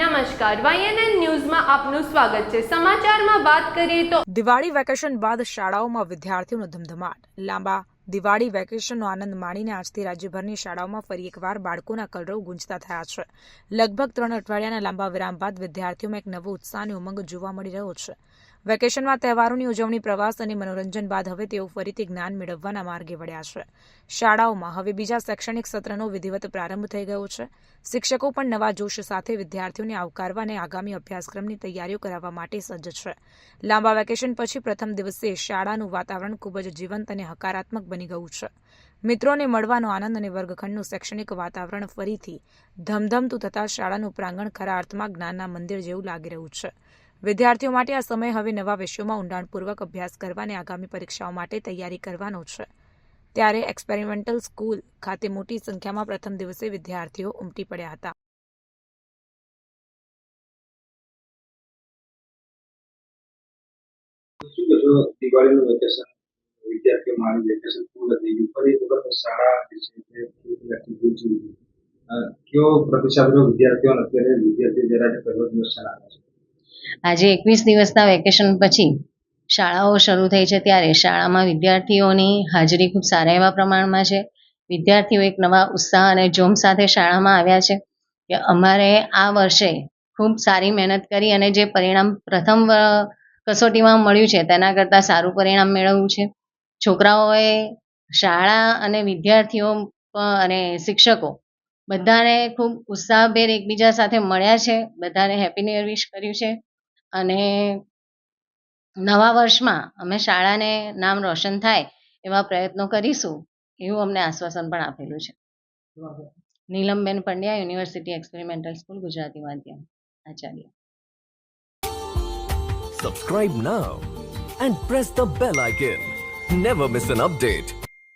નમસ્કાર વાયએનએન ન્યૂઝમાં આપનું સ્વાગત છે. સમાચારમાં વાત કરીએ તો દિવાળી વેકેશન બાદ શાળાઓમાં વિદ્યાર્થીઓનો ધમધમાટ. લાંબા દિવાળી વેકેશનનો આનંદ માણીને આજથી રાજ્યભરની શાળાઓમાં ફરી એકવાર બાળકોના કલરવ ગુંજતા થયા છે. લગભગ ત્રણ અઠવાડિયાના લાંબા વિરામ બાદ વિદ્યાર્થીઓમાં એક નવો ઉત્સાહ અને ઉમંગ જોવા મળી રહ્યો છે. વેકેશનમાં તહેવારોની ઉજવણી, પ્રવાસ અને મનોરંજન બાદ હવે તેઓ ફરીથી જ્ઞાન મેળવવાના માર્ગે વળ્યા છે. શાળાઓમાં હવે બીજા શૈક્ષણિક સત્રનો વિધિવત પ્રારંભ થઈ ગયો છે. શિક્ષકો પણ નવા જોશ સાથે વિદ્યાર્થીઓને આવકારવા અને આગામી અભ્યાસક્રમની તૈયારીઓ કરાવવા માટે સજ્જ છે. લાંબા વેકેશન પછી પ્રથમ દિવસે શાળાનું વાતાવરણ ખૂબ જ જીવંત અને હકારાત્મક બની ગયું છે. મિત્રોને મળવાનો આનંદ અને વર્ગખંડનું શૈક્ષણિક વાતાવરણ ફરીથી ધમધમતું થતાં શાળાનું પ્રાંગણ ખરા અર્થમાં જ્ઞાનના મંદિર જેવું લાગી રહ્યું છે. વિદ્યાર્થીઓ માટે આ સમય હવે નવા વિષયોમાં ઊંડાણપૂર્વક અભ્યાસ કરવા અને આગામી પરીક્ષાઓ માટે તૈયારી કરવાનો છે. ત્યારે એક્સપેરિમેન્ટલ સ્કૂલ ખાતે મોટી સંખ્યામાં પ્રથમ દિવસે વિદ્યાર્થીઓ ઉમટી પડ્યા હતા. વિદ્યાર્થીઓ પ્રતિસાદ રહ્યો વિદ્યાર્થીઓ અત્યારે વિદ્યાર્થીઓ જરા પરિવર્તન આવે છે. આજે એકવીસ દિવસના વેકેશન પછી શાળાઓ શરૂ થઈ છે ત્યારે શાળામાં વિદ્યાર્થીઓની હાજરી ખૂબ સારા એવા પ્રમાણમાં છે. વિદ્યાર્થીઓ એક નવા ઉત્સાહ અને જોમ સાથે શાળામાં આવ્યા છે કે અમારે આ વર્ષે ખૂબ સારી મહેનત કરી અને જે પરિણામ પ્રથમ કસોટીમાં મળ્યું છે તેના કરતાં સારું પરિણામ મેળવવું છે. છોકરાઓએ શાળા અને વિદ્યાર્થીઓ અને શિક્ષકો બધાને ખૂબ ઉત્સાહભેર એકબીજા સાથે મળ્યા છે. બધાને હેપી ન્યુ યર વિશ કર્યું છે. અને નવા વર્ષમાં અમે શાળાને નામ રોશન થાય એવા પ્રયત્નો કરીશું, એવું અમને આશ્વાસન પણ આપેલું છે Neelamben Pandya, university experimental school, Gujarati માધ્યમ, આચાર્ય Subscribe now and press the bell icon. Never miss an update.